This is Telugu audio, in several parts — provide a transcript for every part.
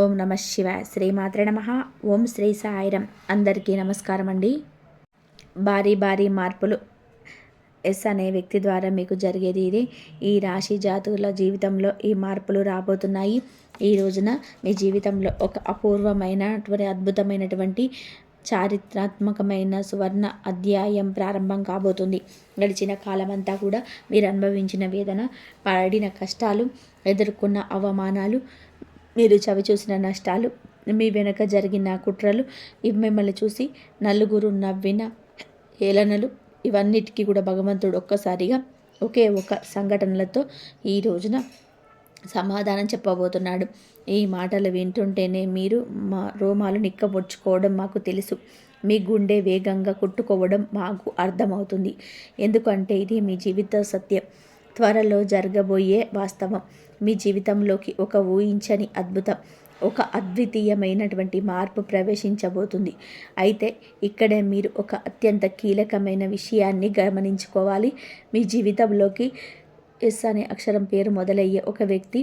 ఓం నమ శివ శ్రీమాత్ర నమ. ఓం శ్రీ సాయిరం. అందరికీ నమస్కారం అండి భారీ భారీ మార్పులు ఎస్ అనే వ్యక్తి ద్వారా మీకు జరిగేది ఇది. ఈ రాశి జాతుల జీవితంలో ఈ మార్పులు రాబోతున్నాయి. ఈ రోజున మీ జీవితంలో ఒక అపూర్వమైనటువంటి అద్భుతమైనటువంటి చారిత్రాత్మకమైన సువర్ణ అధ్యాయం ప్రారంభం కాబోతుంది. గడిచిన కాలమంతా కూడా మీరు అనుభవించిన వేదన పడిన కష్టాలు ఎదుర్కొన్న అవమానాలు మీరు చవి చూసిన నష్టాలు మీ వెనక జరిగిన కుట్రలు ఇవి మిమ్మల్ని చూసి నలుగురు నవ్విన హేళనలు ఇవన్నిటికీ కూడా భగవంతుడు ఒక్కసారిగా ఒకే ఒక సంఘటనలతో ఈ రోజున సమాధానం చెప్పబోతున్నాడు. ఈ మాటలు వింటుంటేనే మీరు మా రోమాలు నిక్కబొచ్చుకోవడం మాకు తెలుసు. మీ గుండె వేగంగా కొట్టుకోవడం మాకు అర్థమవుతుంది. ఎందుకంటే ఇది మీ జీవిత సత్యం. త్వరలో జరగబోయే వాస్తవం. మీ జీవితంలోకి ఒక ఊహించని అద్భుతం ఒక అద్వితీయమైనటువంటి మార్పు ప్రవేశించబోతుంది. అయితే ఇక్కడే మీరు ఒక అత్యంత కీలకమైన విషయాన్ని గమనించుకోవాలి. మీ జీవితంలోకి ఎస్ అనే అక్షరం పేరు మొదలయ్యే ఒక వ్యక్తి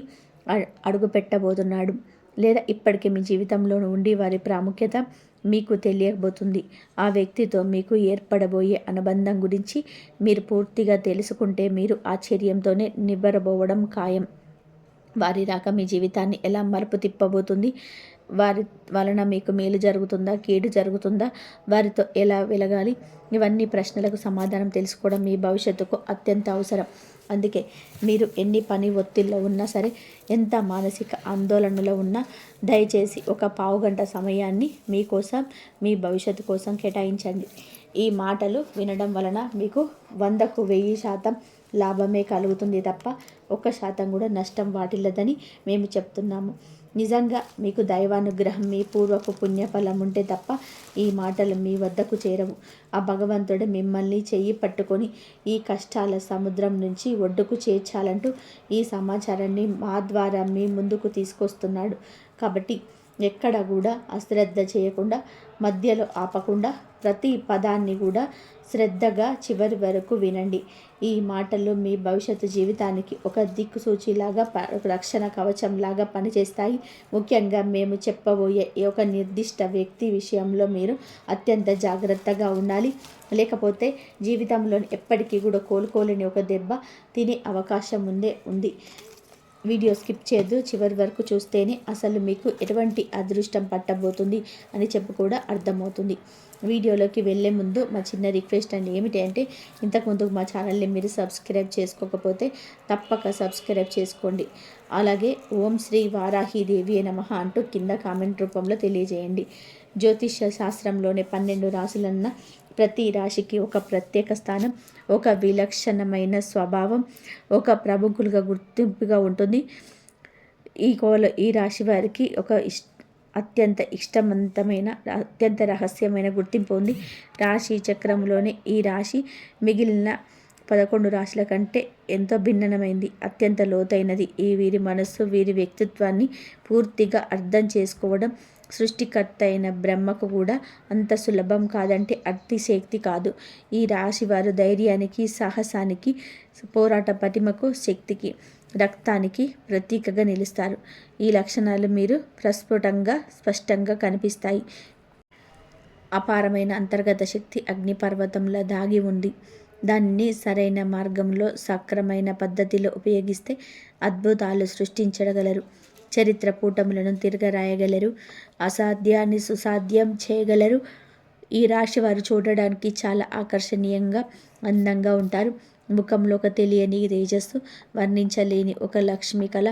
అడుగు పెట్టబోతున్నాడు లేదా ఇప్పటికే మీ జీవితంలో ఉండి వారి ప్రాముఖ్యత మీకు తెలియబోతుంది. ఆ వ్యక్తితో మీకు ఏర్పడబోయే అనుబంధం గురించి మీరు పూర్తిగా తెలుసుకుంటే మీరు ఆశ్చర్యంతోనే నివ్వరబోవడం ఖాయం. వారి రాక మీ జీవితాన్ని ఎలా మలుపు తిప్పబోతుంది? వారి వలన మీకు మేలు జరుగుతుందా? కీడు జరుగుతుందా? వారితో ఎలా వెలగాలి? ఇవన్నీ ప్రశ్నలకు సమాధానం తెలుసుకోవడం మీ భవిష్యత్తుకు అత్యంత అవసరం. అందుకే మీరు ఎన్ని పని ఒత్తిడిలో ఉన్నా సరే ఎంత మానసిక ఆందోళనలో ఉన్నా దయచేసి ఒక పావు గంట సమయాన్ని మీకోసం మీ భవిష్యత్తు కోసం కేటాయించండి. ఈ మాటలు వినడం వలన మీకు వందకు వెయ్యి శాతం లాభమే కలుగుతుంది తప్ప ఒక్క శాతం కూడా నష్టం వాటిల్లదని మేము చెప్తున్నాము. నిజంగా మీకు దైవానుగ్రహం మీ పూర్వపు పుణ్యఫలం ఉంటే తప్ప ఈ మాటలు మీ వద్దకు చేరవు. ఆ భగవంతుడు మిమ్మల్ని చెయ్యి పట్టుకొని ఈ కష్టాల సముద్రం నుంచి ఒడ్డుకు చేర్చాలంటూ ఈ సమాచారాన్ని మా ద్వారా మీ ముందుకు తీసుకొస్తున్నాడు. కాబట్టి ఎక్కడ కూడా అశ్రద్ధ చేయకుండా మధ్యలో ఆపకుండా ప్రతి పదాన్ని కూడా శ్రద్ధగా చివరి వరకు వినండి. ఈ మాటలు మీ భవిష్యత్తు జీవితానికి ఒక దిక్కుసూచిలాగా ఒక రక్షణ కవచంలాగా పనిచేస్తాయి. ముఖ్యంగా మేము చెప్పబోయే ఒక నిర్దిష్ట వ్యక్తి విషయంలో మీరు అత్యంత జాగ్రత్తగా ఉండాలి. లేకపోతే జీవితంలో ఎప్పటికీ కూడా కోలుకోలేని ఒక దెబ్బ తినే అవకాశం ఉందే ఉంది. వీడియో స్కిప్ చేయొద్దు. చివరి వరకు చూస్తేనే అసలు మీకు ఎటువంటి అదృష్టం పట్టబోతుంది అని చెప్పి కూడా అర్థమవుతుంది. వీడియోలోకి వెళ్ళే ముందు మా చిన్న రిక్వెస్ట్ అండి. ఏమిటి అంటే ఇంతకుముందు మా ఛానల్ని మీరు సబ్స్క్రైబ్ చేసుకోకపోతే తప్పక సబ్స్క్రైబ్ చేసుకోండి. అలాగే ఓం శ్రీ వారాహీదేవి నమ అంటూ కింద కామెంట్ రూపంలో తెలియజేయండి. జ్యోతిష శాస్త్రంలోని పన్నెండు రాశులన్న ప్రతి రాశికి ఒక ప్రత్యేక స్థానం ఒక విలక్షణమైన స్వభావం ఒక ప్రముఖులుగా గుర్తింపుగా ఉంటుంది. ఈ కోల ఈ రాశి వారికి ఒక ఇష్ అత్యంత ఇష్టవంతమైన అత్యంత రహస్యమైన గుర్తింపు ఉంది రాశి చక్రంలోని ఈ రాశి మిగిలిన పదకొండు రాశుల కంటే ఎంతో భిన్నమైంది. అత్యంత లోతైనది. ఈ వీరి మనస్సు వీరి వ్యక్తిత్వాన్ని పూర్తిగా అర్థం చేసుకోవడం సృష్టికర్త అయిన బ్రహ్మకు కూడా అంత సులభం కాదంటే అతిశక్తి కాదు. ఈ రాశి వారు ధైర్యానికి సాహసానికి పోరాట పటిమకు శక్తికి రక్తానికి ప్రతీకగా నిలుస్తారు. ఈ లక్షణాలు మీరు ప్రస్ఫుటంగా స్పష్టంగా కనిపిస్తాయి. అపారమైన అంతర్గత శక్తి అగ్నిపర్వతంలో దాగి ఉంది. దాన్ని సరైన మార్గంలో సక్రమైన పద్ధతిలో ఉపయోగిస్తే అద్భుతాలు సృష్టించగలరు. చరిత్ర పూటములను తిరగరాయగలరు. అసాధ్యాన్ని సుసాధ్యం చేయగలరు. ఈ రాశి వారు చూడడానికి చాలా ఆకర్షణీయంగా అందంగా ఉంటారు. ముఖంలో ఒక తెలియని తేజస్సు వర్ణించలేని ఒక లక్ష్మి కళ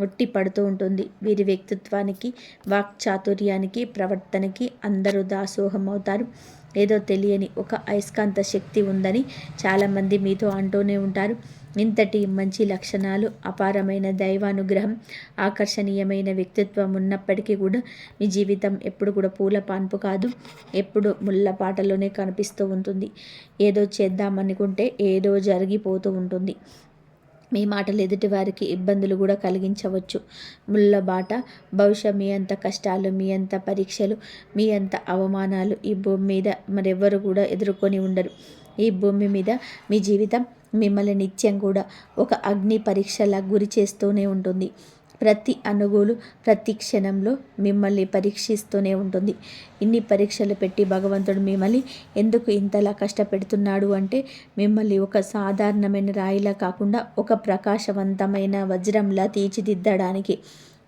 ఒట్టి పడుతూ ఉంటుంది. వీరి వ్యక్తిత్వానికి వాక్చాతుర్యానికి ప్రవర్తనకి అందరూ దాసోహం అవుతారు ఏదో తెలియని ఒక అయస్కాంత శక్తి ఉందని చాలామంది మీతో అంటూనే ఉంటారు. ఇంతటి మంచి లక్షణాలు అపారమైన దైవానుగ్రహం ఆకర్షణీయమైన వ్యక్తిత్వం ఉన్నప్పటికీ కూడా మీ జీవితం ఎప్పుడు కూడా పూల పాన్పు కాదు ఎప్పుడు ముళ్ళ పాటలోనే కనిపిస్తూ ఉంటుంది. ఏదో చేద్దామనుకుంటే ఏదో జరిగిపోతూ ఉంటుంది. మీ మాటలు ఎదుటి వారికి ఇబ్బందులు కూడా కలిగించవచ్చు. ముళ్ళ బాట బహుశా మీ అంత కష్టాలు మీ అంత పరీక్షలు మీ అంత అవమానాలు ఈ భూమి మీద మరెవ్వరు కూడా ఎదుర్కొని ఉండరు. ఈ భూమి మీద మీ జీవితం మిమ్మల్ని నిత్యం కూడా ఒక అగ్ని పరీక్షలా గురి చేస్తూనే ఉంటుంది. ప్రతి అణుగులు ప్రతి క్షణంలో మిమ్మల్ని పరీక్షిస్తూనే ఉంటుంది. ఇన్ని పరీక్షలు పెట్టి భగవంతుడు మిమ్మల్ని ఎందుకు ఇంతలా కష్టపెడుతున్నాడు అంటే మిమ్మల్ని ఒక సాధారణమైన రాయిలా కాకుండా ఒక ప్రకాశవంతమైన వజ్రంలా తీర్చిదిద్దడానికి.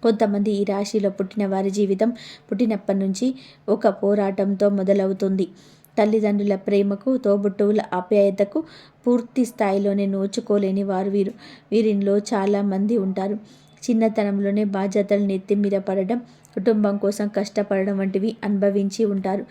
కొంతమంది ఈ రాశిలో పుట్టిన వారి జీవితం పుట్టినప్పటి నుంచి ఒక పోరాటంతో మొదలవుతుంది. తల్లిదండ్రుల ప్రేమకు తోబుట్టువుల ఆప్యాయతకు పూర్తి స్థాయిలోనే నోచుకోలేని వారు వీరు. వీరిలో చాలామంది ఉంటారు. చిన్నతనంలోనే బాధ్యతలు నెత్తి మీద పడడం కుటుంబం కోసం కష్టపడడం వంటివి అనుభవించి ఉంటారు.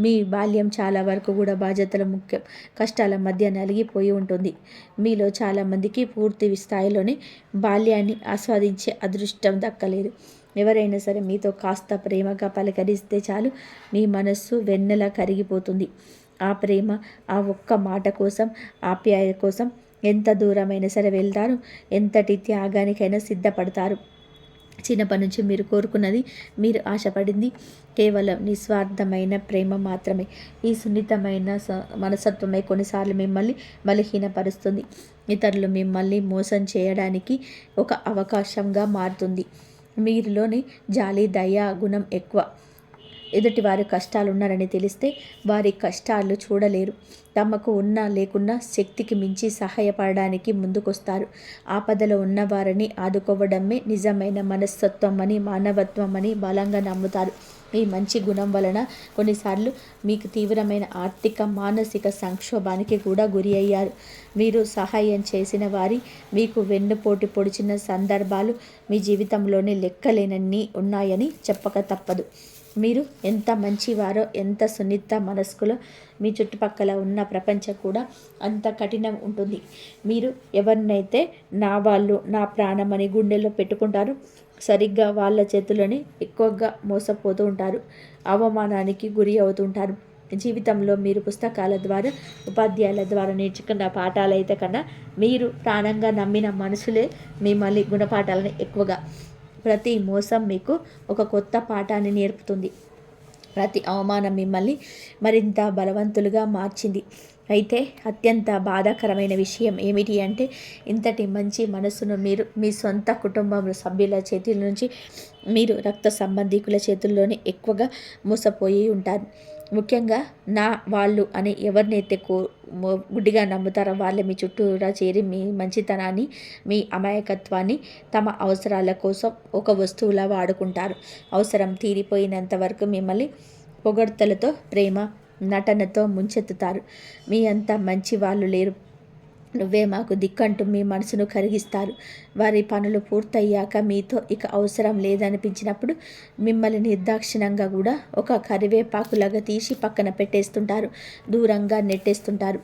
మీ బాల్యం చాలా వరకు కూడా బాధ్యతల ముఖ్యం. కష్టాల మధ్య నలిగిపోయి ఉంటుంది. మీలో చాలామందికి పూర్తి స్థాయిలోనే బాల్యాన్ని ఆస్వాదించే అదృష్టం దక్కలేదు. ఎవరైనా సరే మీతో కాస్త ప్రేమగా పలకరిస్తే చాలు. మీ మనస్సు వెన్నెల కరిగిపోతుంది. ఆ ప్రేమ ఆ ఒక్క మాట కోసం ఆప్యాయ కోసం ఎంత దూరమైనా సరే వెళ్తారు. ఎంతటి త్యాగానికైనా సిద్ధపడతారు. చిన్నప్పటి నుంచి మీరు కోరుకున్నది మీరు ఆశపడింది కేవలం నిస్వార్థమైన ప్రేమ మాత్రమే. ఈ సున్నితమైన మనసత్వమే కొన్నిసార్లు మిమ్మల్ని బలహీనపరుస్తుంది. ఇతరులు మిమ్మల్ని మోసం చేయడానికి ఒక అవకాశంగా మారుతుంది. మీరులోని జాలి దయా గుణం ఎక్కువ. ఎదుటివారు కష్టాలు ఉన్నారని తెలిస్తే వారి కష్టాలు చూడలేరు. తమకు ఉన్నా లేకున్నా శక్తికి మించి సహాయపడడానికి ముందుకొస్తారు. ఆపదలో ఉన్న వారిని ఆదుకోవడమే నిజమైన మనస్తత్వం అని మానవత్వం అని బలంగా నమ్ముతారు. ఈ మంచి గుణం వలన కొన్నిసార్లు మీకు తీవ్రమైన ఆర్థిక మానసిక సంక్షోభానికి కూడా గురి అయ్యారు. మీరు సహాయం చేసిన వారి మీకు వెన్నుపోటు పొడిచిన సందర్భాలు మీ జీవితంలోనే లెక్కలేనన్ని ఉన్నాయని చెప్పక తప్పదు. మీరు ఎంత మంచివారో ఎంత సున్నిత మనస్కులో మీ చుట్టుపక్కల ఉన్న ప్రపంచం కూడా అంత కఠినం ఉంటుంది. మీరు ఎవరినైతే నా వాళ్ళు నా ప్రాణం అని గుండెల్లో పెట్టుకుంటారో సరిగ్గా వాళ్ళ చేతులని ఎక్కువగా మోసపోతూ ఉంటారు. అవమానానికి గురి అవుతుంటారు జీవితంలో మీరు పుస్తకాల ద్వారా ఉపాధ్యాయుల ద్వారా నేర్చుకున్న పాఠాలు అయితే కన్నా మీరు ప్రాణంగా నమ్మిన మనుషులే మిమ్మల్ని గుణపాఠాలను ఎక్కువగా ప్రతి మోసం మీకు ఒక కొత్త పాఠాన్ని నేర్పుతుంది. ప్రతి అవమానం మిమ్మల్ని మరింత బలవంతులుగా మార్చింది. అయితే అత్యంత బాధాకరమైన విషయం ఏమిటి అంటే ఇంతటి మంచి మనసును మీరు మీ సొంత కుటుంబం సభ్యుల చేతుల నుంచి మీరు రక్త సంబంధికుల చేతుల్లోనే ఎక్కువగా మోసపోయి ఉంటారు. ముఖ్యంగా నా వాళ్ళు అని ఎవరినైతే కో గుడ్డిగా నమ్ముతారో వాళ్ళే మీ చుట్టూరా చేరి మీ మంచితనాన్ని మీ అమాయకత్వాన్ని తమ అవసరాల కోసం ఒక వస్తువులా వాడుకుంటారు. అవసరం తీరిపోయినంత వరకు మిమ్మల్ని పొగడ్తలతో ప్రేమ నటనతో ముంచెత్తుతారు. మీ అంత మంచి వాళ్ళు లేరు. నువ్వే మాకు దిక్కంటూ మీ మనసును కరిగిస్తారు. వారి పనులు పూర్తయ్యాక మీతో ఇక అవసరం లేదనిపించినప్పుడు మిమ్మల్ని నిర్దాక్షిణంగా కూడా ఒక కరివేపాకులాగా తీసి పక్కన పెట్టేస్తుంటారు. దూరంగా నెట్టేస్తుంటారు.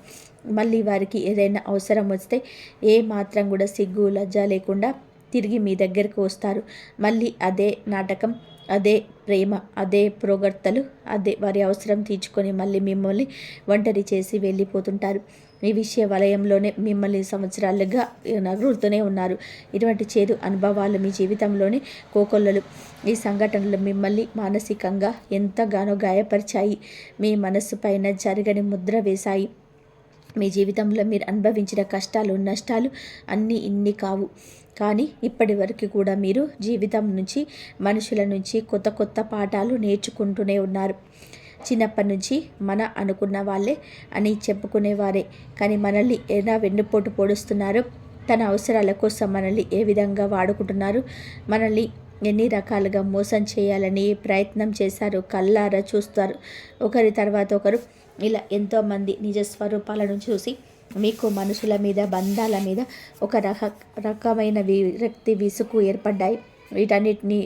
మళ్ళీ వారికి ఏదైనా అవసరం వస్తే ఏ మాత్రం కూడా సిగ్గు లజ్జ లేకుండా తిరిగి మీ దగ్గరకు వస్తారు. మళ్ళీ అదే నాటకం అదే ప్రేమ అదే ప్రోగర్తలు అదే వారి అవసరం తీర్చుకొని మళ్ళీ మిమ్మల్ని ఒంటరి చేసి వెళ్ళిపోతుంటారు. మీ విషయ వలయంలోనే మిమ్మల్ని సంవత్సరాలుగా నగురుతూనే ఉన్నారు. ఇటువంటి చేదు అనుభవాలు మీ జీవితంలోని కోకొల్లలు ఈ సంఘటనలు మిమ్మల్ని మానసికంగా ఎంతగానో గాయపరిచాయి. మీ మనస్సు పైన జరగని ముద్ర వేశాయి. మీ జీవితంలో మీరు అనుభవించిన కష్టాలు నష్టాలు అన్నీ ఇన్ని కావు. కానీ ఇప్పటి వరకు కూడా మీరు జీవితం నుంచి మనుషుల నుంచి కొత్త కొత్త పాఠాలు నేర్చుకుంటూనే ఉన్నారు. చిన్నప్పటి నుంచి మన అనుకున్న వాళ్ళే అని చెప్పుకునేవారే. కానీ మనల్ని ఎలా వెన్నుపోటు పొడుస్తున్నారు? తన అవసరాల కోసం మనల్ని ఏ విధంగా వాడుకుంటున్నారు? మనల్ని ఎన్ని రకాలుగా మోసం చేయాలని ప్రయత్నం చేశారు? కళ్ళారా చూస్తారు. ఒకరి తర్వాత ఒకరు ఇలా ఎంతోమంది నిజ స్వరూపాలను చూసి మీకు మనుషుల మీద బంధాల మీద ఒక రక రకమైన విరక్తి విసుగు ఏర్పడ్డాయి. వీటన్నిటిని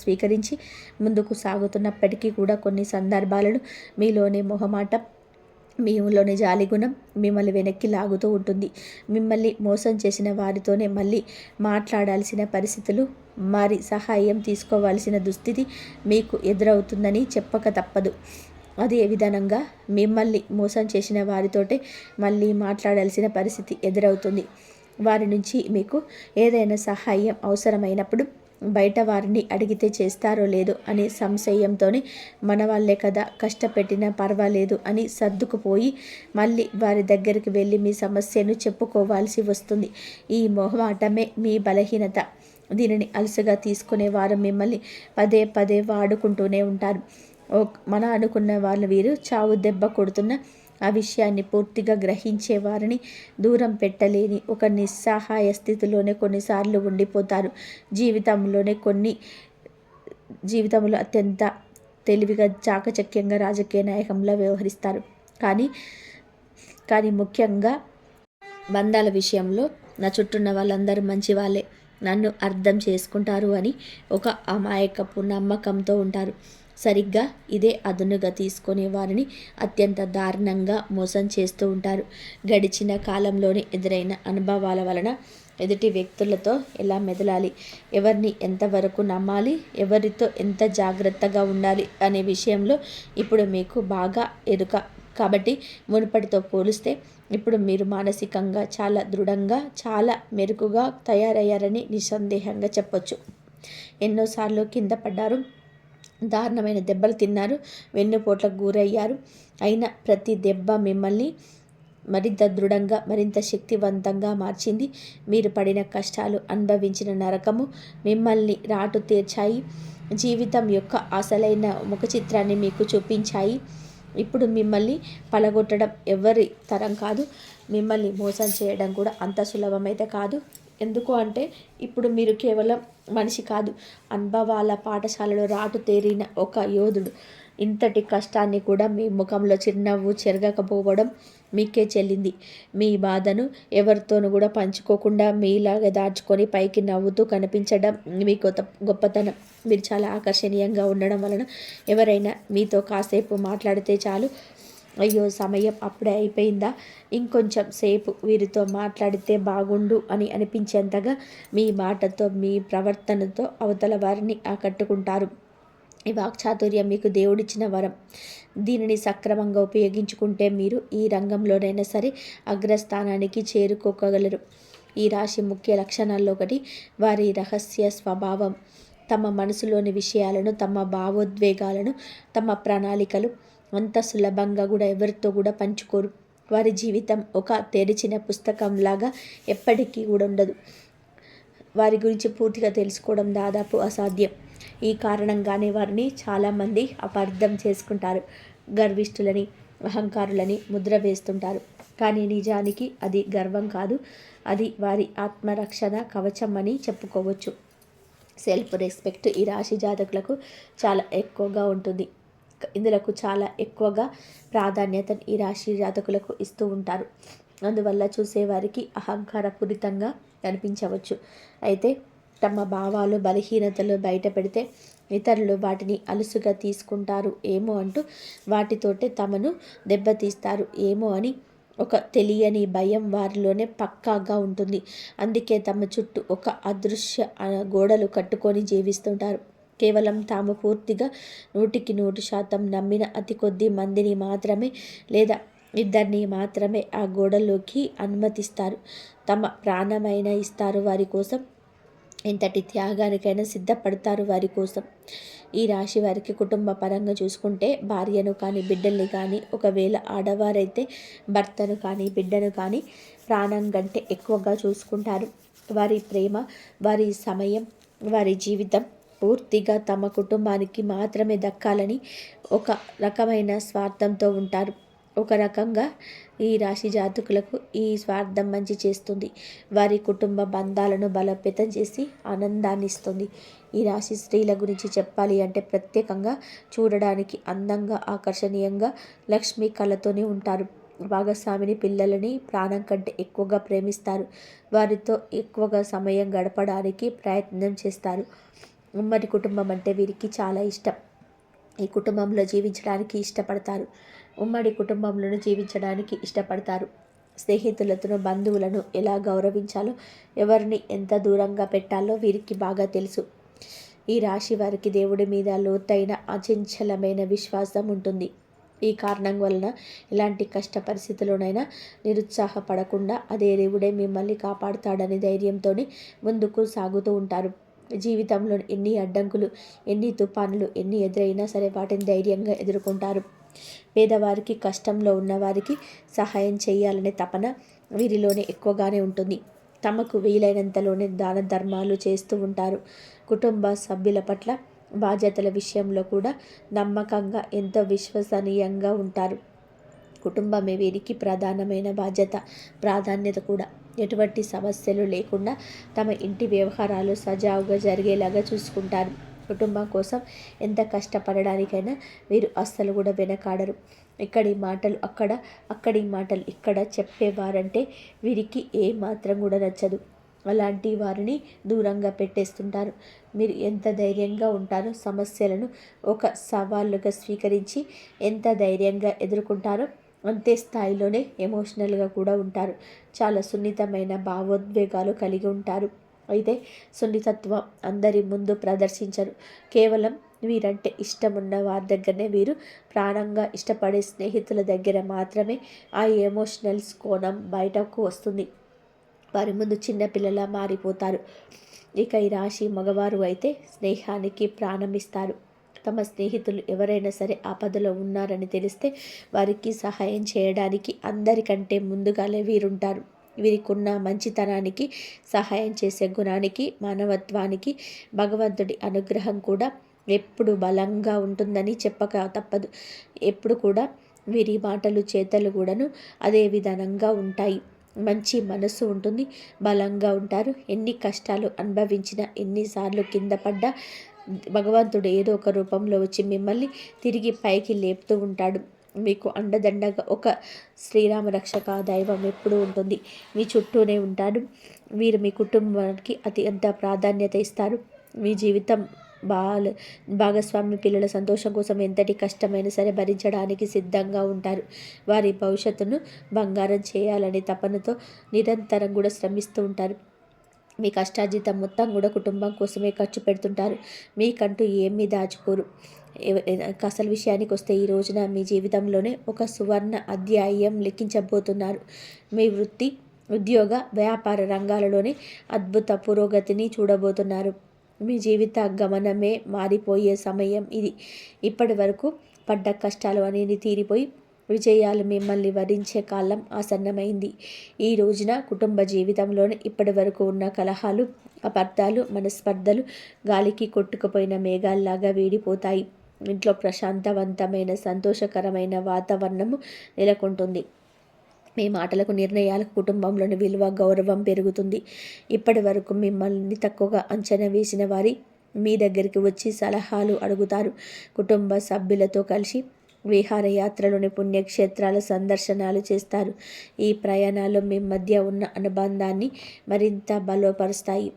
స్వీకరించి ముందుకు సాగుతున్నప్పటికీ కూడా కొన్ని సందర్భాలను మీలోని మొహమాటం మీలోని జాలిగుణం మిమ్మల్ని వెనక్కి లాగుతూ ఉంటుంది. మిమ్మల్ని మోసం చేసిన వారితోనే మళ్ళీ మాట్లాడాల్సిన పరిస్థితులు మరి సహాయం తీసుకోవాల్సిన దుస్థితి మీకు ఎదురవుతుందని చెప్పక తప్పదు. అదే విధానంగా మిమ్మల్ని మోసం చేసిన వారితోటే మళ్ళీ మాట్లాడాల్సిన పరిస్థితి ఎదురవుతుంది. వారి నుంచి మీకు ఏదైనా సహాయం అవసరమైనప్పుడు బయట వారిని అడిగితే చేస్తారో లేదో అనే సంశయంతోనే మన వాళ్ళే కదా కష్టపెట్టినా పర్వాలేదు అని సర్దుకుపోయి మళ్ళీ వారి దగ్గరికి వెళ్ళి మీ సమస్యను చెప్పుకోవాల్సి వస్తుంది. ఈ మొహమాటమే మీ బలహీనత. దీనిని అలసగా తీసుకునే వారు మిమ్మల్ని పదే పదే వాడుకుంటూనే ఉంటారు. మన అనుకున్న వాళ్ళు వీరు చావు దెబ్బ కొడుతున్న ఆ విషయాన్ని పూర్తిగా గ్రహించే వారిని దూరం పెట్టలేని ఒక నిస్సహాయ స్థితిలోనే కొన్నిసార్లు ఉండిపోతారు. జీవితంలోనే కొన్ని జీవితంలో అత్యంత తెలివిగా చాకచక్యంగా రాజకీయ నాయకంలో వ్యవహరిస్తారు. కానీ కానీ ముఖ్యంగా బంధాల విషయంలో నా చుట్టూన్న వాళ్ళందరూ మంచి వాళ్ళే నన్ను అర్థం చేసుకుంటారు అని ఒక అమాయకపు నమ్మకంతో ఉంటారు. సరిగ్గా ఇదే అదునుగా తీసుకునే వారిని అత్యంత దారుణంగా మోసం చేస్తూ ఉంటారు. గడిచిన కాలంలోని ఎదురైన అనుభవాల వలన ఎదుటి వ్యక్తులతో ఎలా మెదలాలి? ఎవరిని ఎంతవరకు నమ్మాలి? ఎవరితో ఎంత జాగ్రత్తగా ఉండాలి అనే విషయంలో ఇప్పుడు మీకు బాగా ఎరుక. కాబట్టి మునుపటితో పోలిస్తే ఇప్పుడు మీరు మానసికంగా చాలా దృఢంగా చాలా మెరుకుగా తయారయ్యారని నిస్సందేహంగా చెప్పొచ్చు. ఎన్నోసార్లు కింద పడ్డారు. దారుణమైన దెబ్బలు తిన్నారు. వెన్నుపోట్లకు గురయ్యారు. అయినా ప్రతి దెబ్బ మిమ్మల్ని మరింత దృఢంగా మరింత శక్తివంతంగా మార్చింది. మీరు పడిన కష్టాలు అనుభవించిన నరకము మిమ్మల్ని రాటు తీర్చాయి. జీవితం యొక్క అసలైన ముఖ చిత్రాన్ని మీకు చూపించాయి. ఇప్పుడు మిమ్మల్ని పలగొట్టడం ఎవరి తరం కాదు. మిమ్మల్ని మోసం చేయడం కూడా అంత సులభమైతే కాదు. ఎందుకు అంటే ఇప్పుడు మీరు కేవలం మనిషి కాదు అనుభవాల పాఠశాలలో రాటు తేరిన ఒక యోధుడు. ఇంతటి కష్టాన్ని కూడా మీ ముఖంలో చిరునవ్వు చెరగకపోవడం మీకే చెల్లింది. మీ బాధను ఎవరితోనూ కూడా పంచుకోకుండా మీలాగే దాచుకొని పైకి నవ్వుతూ కనిపించడం మీ కొత్త గొప్పతనం. మీరు చాలా ఆకర్షణీయంగా ఉండడం వలన ఎవరైనా మీతో కాసేపు మాట్లాడితే చాలు. అయ్యో సమయం అప్పుడే అయిపోయిందా? ఇంకొంచెం సేపు వీరితో మాట్లాడితే బాగుండు అని అనిపించేంతగా మీ మాటతో మీ ప్రవర్తనతో అవతల వారిని ఆకట్టుకుంటారు. ఈ వాక్చాతుర్యం మీకు దేవుడిచ్చిన వరం. దీనిని సక్రమంగా ఉపయోగించుకుంటే మీరు ఈ రంగంలోనైనా సరే అగ్రస్థానానికి చేరుకోగలరు. ఈ రాశి ముఖ్య లక్షణాల్లో ఒకటి వారి రహస్య స్వభావం. తమ మనసులోని విషయాలను తమ భావోద్వేగాలను తమ ప్రణాళికలు అంత సులభంగా కూడా ఎవరితో కూడా పంచుకోరు. వారి జీవితం ఒక తెరిచిన పుస్తకంలాగా ఎప్పటికీ కూడా ఉండదు. వారి గురించి పూర్తిగా తెలుసుకోవడం దాదాపు అసాధ్యం. ఈ కారణంగానే వారిని చాలామంది అపార్థం చేసుకుంటారు. గర్విష్ఠులని అహంకారులని ముద్ర వేస్తుంటారు. కానీ నిజానికి అది గర్వం కాదు. అది వారి ఆత్మరక్షణ కవచం అని చెప్పుకోవచ్చు. సెల్ఫ్ రెస్పెక్ట్ ఈ రాశి జాతకులకు చాలా ఎక్కువగా ఉంటుంది. ఇందులకు చాలా ఎక్కువగా ప్రాధాన్యతను ఈ రాశి జాతకులకు ఇస్తూ ఉంటారు. అందువల్ల చూసేవారికి అహంకారపూరితంగా కనిపించవచ్చు అయితే తమ భావాలు బలహీనతలు బయట పెడితే ఇతరులు వాటిని అలుసుగా తీసుకుంటారు. ఏమో అంటూ వాటితోటే తమను దెబ్బతీస్తారు. ఏమో అని ఒక తెలియని భయం వారిలోనే పక్కాగా ఉంటుంది. అందుకే తమ చుట్టూ ఒక అదృశ్య గోడలు కట్టుకొని జీవిస్తుంటారు. కేవలం తాము పూర్తిగా నూటికి నూటి శాతం నమ్మిన అతి కొద్ది మందిని మాత్రమే లేదా ఇద్దరిని మాత్రమే ఆ గోడలోకి అనుమతిస్తారు. తమ ప్రాణమైన ఇస్తారు వారి కోసం. ఎంతటి త్యాగానికైనా సిద్ధపడతారు వారి కోసం. ఈ రాశి వారికి కుటుంబ పరంగా చూసుకుంటే భార్యను కానీ బిడ్డల్ని కానీ ఒకవేళ ఆడవారైతే భర్తను కానీ బిడ్డను కానీ ప్రాణం కంటే ఎక్కువగా చూసుకుంటారు. వారి ప్రేమ వారి సమయం వారి జీవితం పూర్తిగా తమ కుటుంబానికి మాత్రమే దక్కాలని ఒక రకమైన స్వార్థంతో ఉంటారు. ఒక రకంగా ఈ రాశి జాతకులకు ఈ స్వార్థం మంచి చేస్తుంది. వారి కుటుంబ బంధాలను బలోపేతం చేసి ఆనందాన్ని ఇస్తుంది. ఈ రాశి స్త్రీల గురించి చెప్పాలి అంటే ప్రత్యేకంగా చూడడానికి అందంగా ఆకర్షణీయంగా లక్ష్మీ కళతోనే ఉంటారు. భాగస్వామిని పిల్లలని ప్రాణం కంటే ఎక్కువగా ప్రేమిస్తారు. వారితో ఎక్కువగా సమయం గడపడానికి ప్రయత్నం చేస్తారు. ఉమ్మడి కుటుంబం అంటే వీరికి చాలా ఇష్టం. ఈ కుటుంబంలో జీవించడానికి ఇష్టపడతారు. ఉమ్మడి కుటుంబంలో జీవించడానికి ఇష్టపడతారు. స్నేహితులతో బంధువులను ఎలా గౌరవించాలో ఎవరిని ఎంత దూరంగా పెట్టాలో వీరికి బాగా తెలుసు. ఈ రాశి వారికి దేవుడి మీద లోతైన అచంచలమైన విశ్వాసం ఉంటుంది. ఈ కారణం వలన ఎలాంటి కష్ట పరిస్థితుల్లోనైనా నిరుత్సాహపడకుండా అదే దేవుడే మిమ్మల్ని కాపాడుతాడని ధైర్యంతో ముందుకు సాగుతూ ఉంటారు. జీవితంలో ఎన్ని అడ్డంకులు ఎన్ని తుఫానులు ఎన్ని ఎదురైనా సరే వాటిని ధైర్యంగా ఎదుర్కొంటారు. పేదవారికి కష్టంలో ఉన్నవారికి సహాయం చేయాలనే తపన వీరిలోనే ఎక్కువగానే ఉంటుంది. తమకు వీలైనంతలోనే దాన ధర్మాలు చేస్తూ ఉంటారు. కుటుంబ సభ్యుల పట్ల బాధ్యతల విషయంలో కూడా నమ్మకంగా ఎంతో విశ్వసనీయంగా ఉంటారు. కుటుంబమే వీరికి ప్రధానమైన బాధ్యత ప్రాధాన్యత కూడా. ఎటువంటి సమస్యలు లేకుండా తమ ఇంటి వ్యవహారాలు సజావుగా జరిగేలాగా చూసుకుంటారు. కుటుంబం కోసం ఎంత కష్టపడడానికైనా వీరు అస్సలు కూడా వెనకాడరు. ఇక్కడి మాటలు అక్కడ అక్కడి మాటలు ఇక్కడ చెప్పేవారంటే వీరికి ఏ మాత్రం కూడా నచ్చదు. అలాంటి వారిని దూరంగా పెట్టేస్తుంటారు. మీరు ఎంత ధైర్యంగా ఉంటారో సమస్యలను ఒక సవాళ్ళుగా స్వీకరించి ఎంత ధైర్యంగా ఎదుర్కొంటారో అంతే స్థాయిలోనే ఎమోషనల్గా కూడా ఉంటారు. చాలా సున్నితమైన భావోద్వేగాలు కలిగి ఉంటారు. అయితే సున్నితత్వం అందరి ముందు ప్రదర్శించరు. కేవలం వీరంటే ఇష్టం ఉన్న వారి దగ్గరనే వీరు ప్రాణంగా ఇష్టపడే స్నేహితుల దగ్గర మాత్రమే ఆ ఎమోషనల్స్ కోణం బయటకు వస్తుంది. వారి ముందు చిన్నపిల్లలా మారిపోతారు. ఇక ఈ రాశి మగవారు అయితే స్నేహానికి ప్రాణం ఇస్తారు. తమ స్నేహితులు ఎవరైనా సరే ఆపదలో ఉన్నారని తెలిస్తే వారికి సహాయం చేయడానికి అందరికంటే ముందుగానే వీరుంటారు. వీరికున్న మంచితనానికి సహాయం చేసే గుణానికి మానవత్వానికి భగవంతుడి అనుగ్రహం కూడా ఎప్పుడు బలంగా ఉంటుందని చెప్పక తప్పదు. ఎప్పుడు కూడా వీరి మాటలు చేతలు కూడాను అదే విధానంగా ఉంటాయి. మంచి మనసు ఉంటుంది బలంగా ఉంటారు. ఎన్ని కష్టాలు అనుభవించినా ఎన్నిసార్లు కింద పడ్డా భగవంతుడు ఏదో ఒక రూపంలో వచ్చి మిమ్మల్ని తిరిగి పైకి లేపుతూ ఉంటాడు. మీకు అండదండగా ఒక శ్రీరామ రక్షక దైవం ఎప్పుడూ ఉంటుంది. మీ చుట్టూనే ఉంటాడు. వీరు మీ కుటుంబానికి అత్యంత ప్రాధాన్యత ఇస్తారు. మీ జీవితం బాల భాగస్వామి పిల్లల సంతోషం కోసం ఎంతటి కష్టమైనా సరే భరించడానికి సిద్ధంగా ఉంటారు. వారి భవిష్యత్తును బంగారం చేయాలనే తపనతో నిరంతరం కూడా శ్రమిస్తూ ఉంటారు. మీ కష్టార్జితం మొత్తం కూడా కుటుంబం కోసమే ఖర్చు పెడుతుంటారు. మీకంటూ ఏమీ దాచుకోరు. అసలు విషయానికి వస్తే ఈ రోజున మీ జీవితంలోనే ఒక సువర్ణ అధ్యాయం లెక్కించబోతున్నారు. మీ వృత్తి ఉద్యోగ వ్యాపార రంగాలలోనే అద్భుత పురోగతిని చూడబోతున్నారు. మీ జీవిత గమనమే మారిపోయే సమయం ఇది. ఇప్పటి వరకు పడ్డ కష్టాలు అనేది తీరిపోయి విజయాలు మిమ్మల్ని వరించే కాలం ఆసన్నమైంది. ఈ రోజున కుటుంబ జీవితంలోనే ఇప్పటి వరకు ఉన్న కలహాలు అపార్థాలు మనస్పర్ధలు గాలికి కొట్టుకుపోయిన మేఘాల్లాగా వీడిపోతాయి. ఇంట్లో ప్రశాంతవంతమైన సంతోషకరమైన వాతావరణము నెలకొంటుంది. మీ మాటలకు నిర్ణయాలకు కుటుంబంలోని విలువ గౌరవం పెరుగుతుంది. ఇప్పటి వరకు మిమ్మల్ని తక్కువగా అంచనా వేసిన వారి మీ దగ్గరికి వచ్చి సలహాలు అడుగుతారు. కుటుంబ సభ్యులతో కలిసి విహారయాత్రలోని పుణ్యక్షేత్రాల సందర్శనాలు చేస్తారు. ఈ ప్రయాణాలు మీ మధ్య ఉన్న అనుబంధాన్ని మరింత బలోపరుస్తాయి.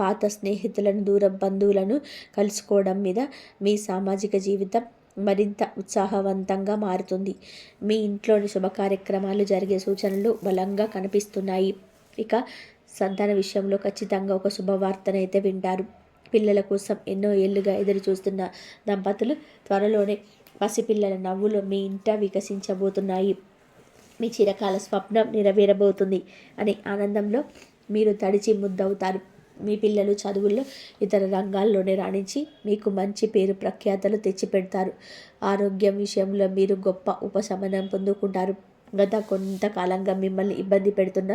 పాత స్నేహితులను దూర బంధువులను కలుసుకోవడం మీద మీ సామాజిక జీవితం మరింత ఉత్సాహవంతంగా మారుతుంది. మీ ఇంట్లోని శుభ కార్యక్రమాలు జరిగే సూచనలు బలంగా కనిపిస్తున్నాయి. ఇక సంతాన విషయంలో ఖచ్చితంగా ఒక శుభవార్తనైతే వింటారు. పిల్లల కోసం ఎన్నో ఏళ్ళుగా ఎదురు చూస్తున్న దంపతులు త్వరలోనే పసిపిల్లల నవ్వులు మీ ఇంట వికసించబోతున్నాయి. మీ చిరకాల స్వప్నం నెరవేరబోతుంది అనే ఆనందంలో మీరు తడిచి ముద్దవుతారు. మీ పిల్లలు చదువుల్లో ఇతర రంగాల్లోనే రాణించి మీకు మంచి పేరు ప్రఖ్యాతలు తెచ్చిపెడతారు. ఆరోగ్యం విషయంలో మీరు గొప్ప ఉపశమనం పొందుకుంటారు. గత కొంతకాలంగా మిమ్మల్ని ఇబ్బంది పెడుతున్న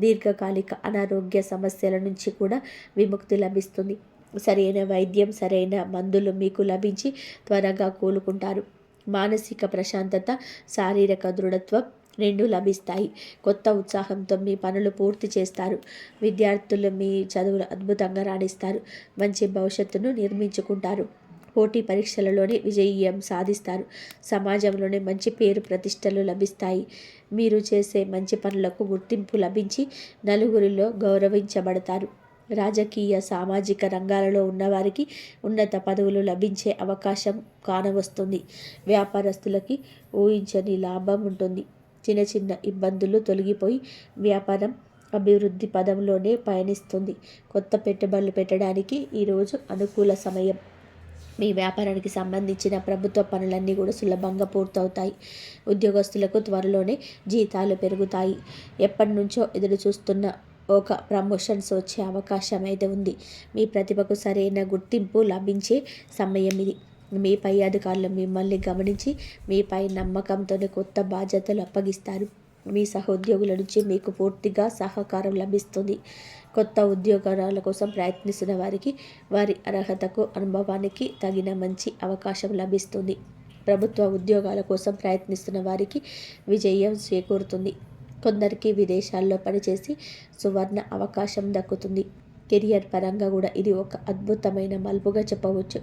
దీర్ఘకాలిక అనారోగ్య సమస్యల నుంచి కూడా విముక్తి లభిస్తుంది. సరైన వైద్యం సరైన మందులు మీకు లభించి త్వరగా కోలుకుంటారు. మానసిక ప్రశాంతత శారీరక దృఢత్వం రెండు లభిస్తాయి. కొత్త ఉత్సాహంతో మీ పనులు పూర్తి చేస్తారు. విద్యార్థులు మీ చదువులు అద్భుతంగా రాణిస్తారు. మంచి భవిష్యత్తును నిర్మించుకుంటారు. పోటీ పరీక్షలలోనే విజయం సాధిస్తారు. సమాజంలోనే మంచి పేరు ప్రతిష్టలు లభిస్తాయి. మీరు చేసే మంచి పనులకు గుర్తింపు లభించి నలుగురిలో గౌరవించబడతారు. రాజకీయ సామాజిక రంగాలలో ఉన్నవారికి ఉన్నత పదవులు లభించే అవకాశం కానవస్తుంది. వ్యాపారస్తులకి ఊహించని లాభం ఉంటుంది. చిన్న చిన్న ఇబ్బందులు తొలగిపోయి వ్యాపారం అభివృద్ధి పదంలోనే పయనిస్తుంది. కొత్త పెట్టుబడులు పెట్టడానికి ఈరోజు అనుకూల సమయం. మీ వ్యాపారానికి సంబంధించిన ప్రభుత్వ పనులన్నీ కూడా సులభంగా పూర్తవుతాయి. ఉద్యోగస్తులకు త్వరలోనే జీతాలు పెరుగుతాయి. ఎప్పటి నుంచో ఎదురు చూస్తున్న ఒక ప్రమోషన్స్ వచ్చే అవకాశం అయితే ఉంది. మీ ప్రతిభకు సరైన గుర్తింపు లభించే సమయం ఇది. మీ పై అధికారులు మిమ్మల్ని గమనించి మీపై నమ్మకంతోనే కొత్త బాధ్యతలు అప్పగిస్తారు. మీ సహోద్యోగుల నుంచి మీకు పూర్తిగా సహకారం లభిస్తుంది. కొత్త ఉద్యోగాల కోసం ప్రయత్నిస్తున్న వారికి వారి అర్హతకు అనుభవానికి తగిన మంచి అవకాశం లభిస్తుంది. ప్రభుత్వ ఉద్యోగాల కోసం ప్రయత్నిస్తున్న వారికి విజయం చేకూరుతుంది. కొందరికి విదేశాల్లో పనిచేసి సువర్ణ అవకాశం దక్కుతుంది. కెరియర్ పరంగా కూడా ఇది ఒక అద్భుతమైన మలుపుగా చెప్పవచ్చు.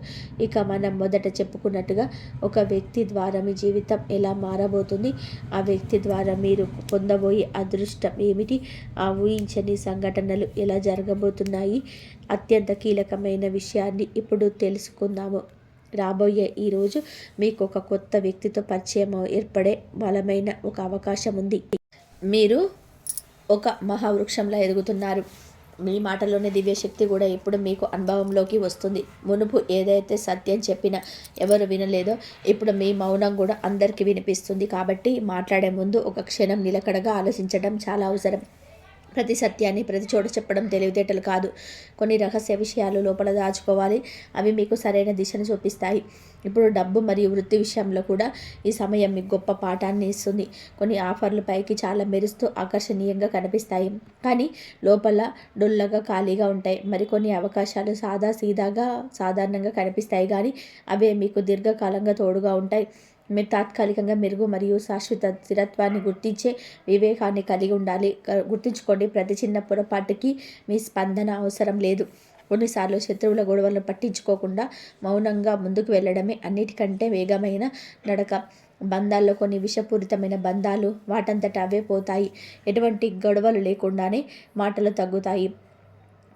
ఇక మనం మొదట చెప్పుకున్నట్టుగా ఒక వ్యక్తి ద్వారా మీ జీవితం ఎలా మారబోతుంది? ఆ వ్యక్తి ద్వారా మీరు పొందబోయే అదృష్టం ఏమిటి? ఆ ఊహించని సంఘటనలు ఎలా జరగబోతున్నాయి? అత్యంత కీలకమైన విషయాన్ని ఇప్పుడు తెలుసుకుందాము. రాబోయే ఈరోజు మీకు ఒక కొత్త వ్యక్తితో పరిచయం ఏర్పడే బలమైన ఒక అవకాశం ఉంది. మీరు ఒక మహావృక్షంలో ఎదుగుతున్నారు. మీ మాటలోనే దివ్యశక్తి కూడా ఇప్పుడు మీకు అనుభవంలోకి వస్తుంది. మునుపు ఏదైతే సత్యం చెప్పినా ఎవరు వినలేదో ఇప్పుడు మీ మౌనం కూడా అందరికీ వినిపిస్తుంది. కాబట్టి మాట్లాడే ముందు ఒక క్షణం నిలకడగా ఆలోచించడం చాలా అవసరం. ప్రతి సత్యాన్ని ప్రతి చోట చెప్పడం తెలివితేటలు కాదు. కొన్ని రహస్య విషయాలు లోపల దాచుకోవాలి. అవి మీకు సరైన దిశను చూపిస్తాయి. ఇప్పుడు డబ్బు మరియు వృత్తి విషయంలో కూడా ఈ సమయం మీకు గొప్ప పాఠాన్ని ఇస్తుంది. కొన్ని ఆఫర్లు పైకి చాలా మెరుస్తూ ఆకర్షణీయంగా కనిపిస్తాయి. కానీ లోపల డొల్లగా ఖాళీగా ఉంటాయి. మరికొన్ని అవకాశాలు సాదా సీదాగా సాధారణంగా కనిపిస్తాయి. కానీ అవే మీకు దీర్ఘకాలంగా తోడుగా ఉంటాయి. మీరు తాత్కాలికంగా మెరుగు మరియు శాశ్వత స్థిరత్వాన్ని గుర్తించే వివేకాన్ని కలిగి ఉండాలి. గుర్తుంచుకోండి ప్రతి చిన్న పొరపాటుకి మీ స్పందన అవసరం లేదు. కొన్నిసార్లు శత్రువుల గొడవలను పట్టించుకోకుండా మౌనంగా ముందుకు వెళ్ళడమే అన్నిటికంటే వేగమైన నడక. బంధాల్లో కొన్ని విషపూరితమైన బంధాలు వాటంతట అవే పోతాయి. ఎటువంటి గొడవలు లేకుండానే మాటలు తగ్గుతాయి.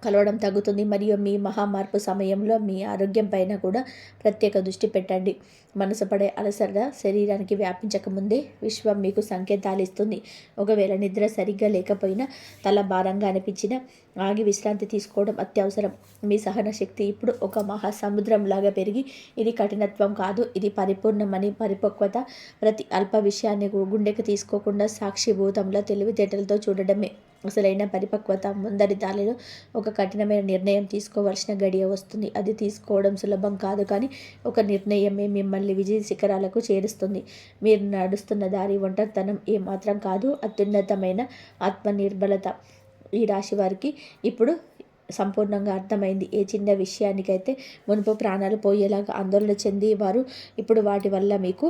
కలవడం తగ్గుతుంది. మరియు మీ మహామార్పు సమయంలో మీ ఆరోగ్యం పైన కూడా ప్రత్యేక దృష్టి పెట్టండి. మనసు పడే అలసర శరీరానికి వ్యాపించకముందే విశ్వం మీకు సంకేతాలు ఇస్తుంది. ఒకవేళ నిద్ర సరిగ్గా లేకపోయినా తల భారంగా అనిపించినా ఆగి విశ్రాంతి తీసుకోవడం అత్యవసరం. మీ సహన శక్తి ఇప్పుడు ఒక మహాసముద్రంలాగా పెరిగి ఇది కఠినత్వం కాదు. ఇది పరిపూర్ణమని పరిపక్వత ప్రతి అల్ప విషయాన్ని గుండెకి తీసుకోకుండా సాక్షిభూతంలో తెలివితేటలతో చూడడమే. అసలైన పరిపక్వత ముందరి దానిలో ఒక కఠినమైన నిర్ణయం తీసుకోవాల్సిన గడియ వస్తుంది. అది తీసుకోవడం సులభం కాదు కానీ ఒక నిర్ణయమే మిమ్మల్ని విజయ శిఖరాలకు చేరుస్తుంది. మీరు నడుస్తున్న దారి ఒంటరితనం ఏమాత్రం కాదు అత్యున్నతమైన ఆత్మనిర్బలత. ఈ రాశి వారికి ఇప్పుడు సంపూర్ణంగా అర్థమైంది. ఏ చిన్న విషయానికైతే మునుపు ప్రాణాలు పోయేలాగా ఆందోళన చెంది వారు ఇప్పుడు వాటి వల్ల మీకు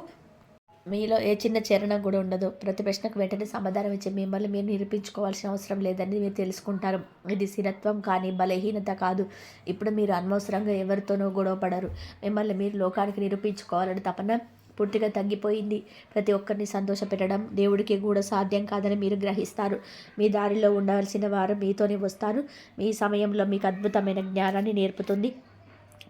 మీలో ఏ చిన్న చరణం కూడా ఉండదు. ప్రతి ప్రశ్నకు వెంటనే సమాధానం ఇచ్చే మిమ్మల్ని మీరు నిరూపించుకోవాల్సిన అవసరం లేదని మీరు తెలుసుకుంటారు. ఇది స్థిరత్వం కానీ బలహీనత కాదు. ఇప్పుడు మీరు అనవసరంగా ఎవరితోనో గొడవ పడరు. మిమ్మల్ని మీరు లోకానికి నిరూపించుకోవాలని తపన పూర్తిగా తగ్గిపోయింది. ప్రతి ఒక్కరిని సంతోషపెట్టడం దేవుడికి కూడా సాధ్యం కాదని మీరు గ్రహిస్తారు. మీ దారిలో ఉండవలసిన వారు మీతోనే వస్తారు. మీ సమయంలో మీకు అద్భుతమైన జ్ఞానాన్ని నేర్పుతుంది.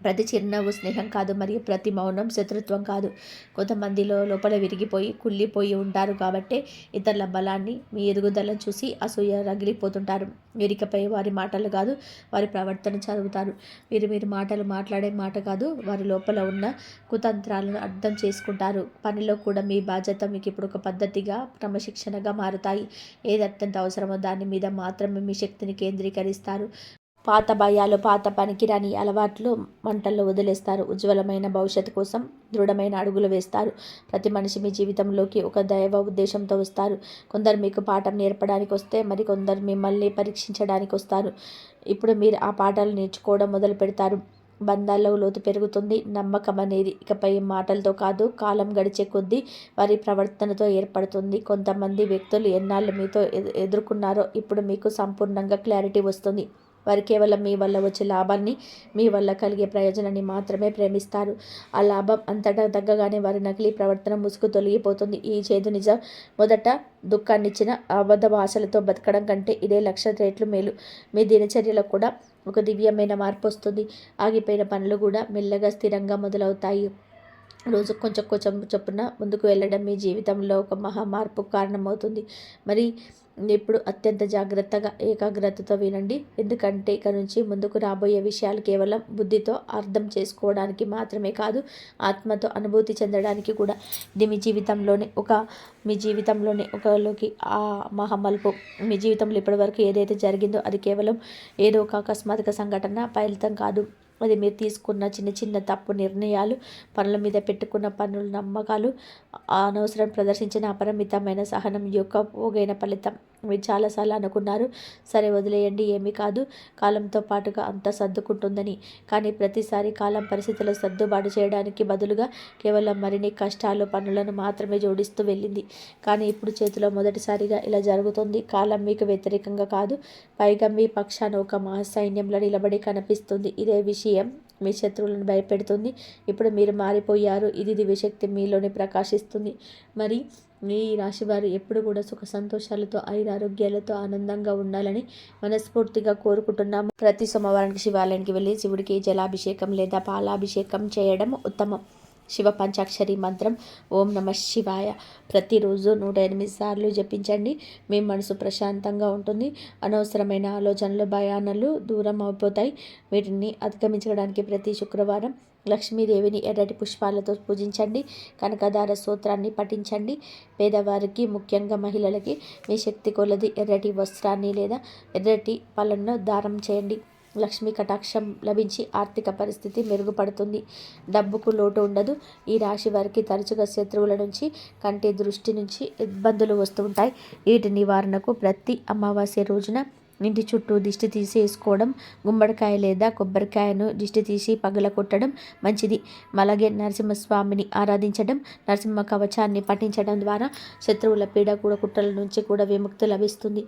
ప్రతి చిరునవ్వు స్నేహం కాదు మరియు ప్రతి మౌనం శత్రుత్వం కాదు. కొంతమందిలో లోపల విరిగిపోయి కుళ్ళిపోయి ఉంటారు కాబట్టి ఇతరుల బలాన్ని మీ ఎదుగుదలను చూసి అసూయ రగిలిపోతుంటారు. వీరికపై వారి మాటలు కాదు వారి ప్రవర్తన చదువుతారు. వీరు మీరు మాటలు మాట్లాడే మాట కాదు వారి లోపల ఉన్న కుతంత్రాలను అర్థం చేసుకుంటారు. పనిలో కూడా మీ బాధ్యత మీకు ఇప్పుడు ఒక పద్ధతిగా క్రమశిక్షణగా మారుతాయి. ఏది అత్యంత అవసరమో దాని మీద మాత్రమే మీ శక్తిని కేంద్రీకరిస్తారు. పాత భయాలు పాత పనికిరాని అలవాట్లు మంటల్లో వదిలేస్తారు. ఉజ్వలమైన భవిష్యత్తు కోసం దృఢమైన అడుగులు వేస్తారు. ప్రతి మనిషి మీ జీవితంలోకి ఒక దైవ ఉద్దేశంతో వస్తారు. కొందరు మీకు పాఠం నేర్పడానికి వస్తే మరి కొందరు మిమ్మల్ని పరీక్షించడానికి వస్తారు. ఇప్పుడు మీరు ఆ పాఠాలు నేర్చుకోవడం మొదలు పెడతారు. బంధాల్లో లోతు పెరుగుతుంది. నమ్మకం అనేది ఇకపై మాటలతో కాదు కాలం గడిచే కొద్దీ వారి ప్రవర్తనతో ఏర్పడుతుంది. కొంతమంది వ్యక్తులు ఎన్నాళ్ళు మీతో ఎదుర్కొన్నారో ఇప్పుడు మీకు సంపూర్ణంగా క్లారిటీ వస్తుంది. వారు కేవలం మీ వల్ల వచ్చే లాభాన్ని మీ వల్ల కలిగే ప్రయోజనాన్ని మాత్రమే ప్రేమిస్తారు. ఆ లాభం అంతటా తగ్గగానే వారి నకిలీ ప్రవర్తన ముసుగు తొలగిపోతుంది. ఈ చేదు నిజం మొదట దుఃఖాన్నిచ్చిన అబద్ధ భాషలతో బతకడం కంటే ఇదే లక్ష రేట్లు మేలు. మీ దినచర్యలో కూడా ఒక దివ్యమైన మార్పు వస్తుంది. ఆగిపోయిన పనులు కూడా మెల్లగా స్థిరంగా మొదలవుతాయి. రోజు కొంచెం కొంచెం చొప్పున ముందుకు వెళ్ళడం మీ జీవితంలో ఒక మహా మార్పు కారణమవుతుంది. మరి ఇప్పుడు అత్యంత జాగ్రత్తగా ఏకాగ్రతతో వినండి. ఎందుకంటే ఇక నుంచి ముందుకు రాబోయే విషయాలు కేవలం బుద్ధితో అర్థం చేసుకోవడానికి మాత్రమే కాదు ఆత్మతో అనుభూతి చెందడానికి కూడా. ఇది మీ జీవితంలోనే ఒక మీ జీవితంలోనే ఒకలోకి ఆ మహమల్పు. మీ జీవితంలో ఇప్పటివరకు ఏదైతే జరిగిందో అది కేవలం ఏదో ఒక అకస్మాత్తుక సంఘటన ఫలితం కాదు. అది మీరు తీసుకున్న చిన్న చిన్న తప్పు నిర్ణయాలు పనుల మీద పెట్టుకున్న పనుల నమ్మకాలు అనవసరం ప్రదర్శించిన అపరిమితమైన సహనం యొక్క పోగైన ఫలితం. మీరు చాలాసార్లు అనుకున్నారు సరే వదిలేయండి ఏమీ కాదు. కాలంతో పాటుగా అంతా సర్దుకుంటుందని. కానీ ప్రతిసారి కాలం పరిస్థితులు సర్దుబాటు చేయడానికి బదులుగా కేవలం మరిన్ని కష్టాలు పనులను మాత్రమే జోడిస్తూ వెళ్ళింది. కానీ ఇప్పుడు చేతిలో మొదటిసారిగా ఇలా జరుగుతుంది. కాలం మీకు వ్యతిరేకంగా కాదు. పైగా మీ పక్షాన ఒక మహాసైన్యంలో నిలబడి కనిపిస్తుంది. ఇదే విషయం మీ శత్రువులను భయపెడుతుంది. ఇప్పుడు మీరు మారిపోయారు. ఇది దివ్యశక్తి మీలోనే ప్రకాశిస్తుంది. మరి మీ రాశి వారు ఎప్పుడు కూడా సుఖ సంతోషాలతో ఐరారోగ్యాలతో ఆనందంగా ఉండాలని మనస్ఫూర్తిగా కోరుకుంటున్నాము. ప్రతి సోమవారానికి శివాలయానికి వెళ్ళి శివుడికి జలాభిషేకం లేదా పాలాభిషేకం చేయడం ఉత్తమం. శివ పంచాక్షరి మంత్రం. ఓం నమ శివాయ. ప్రతిరోజు నూట ఎనిమిది సార్లు జపించండి. మీ మనసు ప్రశాంతంగా ఉంటుంది. అనవసరమైన ఆలోచనలు భయానలు దూరం అయిపోతాయి. వీటిని అధిగమించడానికి ప్రతి శుక్రవారం లక్ష్మీదేవిని ఎర్రటి పుష్పాలతో పూజించండి. కనకదార సూత్రాన్ని పఠించండి. పేదవారికి ముఖ్యంగా మహిళలకి మీ శక్తి కొలది ఎర్రటి వస్త్రాన్ని లేదా ఎర్రటి పళ్ళను దారం చేయండి. లక్ష్మీ కటాక్షం లభించి ఆర్థిక పరిస్థితి మెరుగుపడుతుంది. డబ్బుకు లోటు ఉండదు. ఈ రాశి వారికి తరచుగా శత్రువుల నుంచి కంటి దృష్టి నుంచి ఇబ్బందులు వస్తుంటాయి వీటి నివారణకు ప్రతి అమావాస్య రోజున ఇంటి చుట్టూ దిష్టి తీసి వేసుకోవడం గుమ్మడికాయ లేదా కొబ్బరికాయను దిష్టి తీసి పగల కొట్టడం మంచిది. అలాగే నరసింహస్వామిని ఆరాధించడం నరసింహ కవచాన్ని పఠించడం ద్వారా శత్రువుల పీడ కూడా కుట్రల నుంచి కూడా విముక్తి లభిస్తుంది.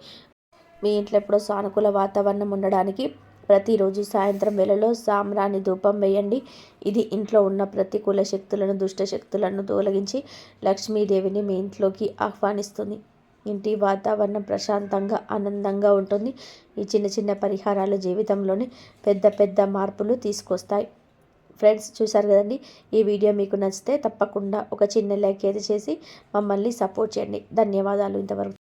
మీ ఇంట్లో ఎప్పుడో సానుకూల వాతావరణం ఉండడానికి ప్రతిరోజు సాయంత్రం వేళలో సామ్రాణి ధూపం వేయండి. ఇది ఇంట్లో ఉన్న ప్రతికూల శక్తులను దుష్ట శక్తులను తొలగించి లక్ష్మీదేవిని మీ ఇంట్లోకి ఆహ్వానిస్తుంది. ఇంటి వాతావరణం ప్రశాంతంగా ఆనందంగా ఉంటుంది. ఈ చిన్న చిన్న పరిహారాలు జీవితంలోని పెద్ద పెద్ద మార్పులు తీసుకొస్తాయి. ఫ్రెండ్స్ చూశారు కదండి? ఈ వీడియో మీకు నచ్చితే తప్పకుండా ఒక చిన్న లైక్ అయితే చేసి మమ్మల్ని సపోర్ట్ చేయండి. ధన్యవాదాలు ఇంతవరకు.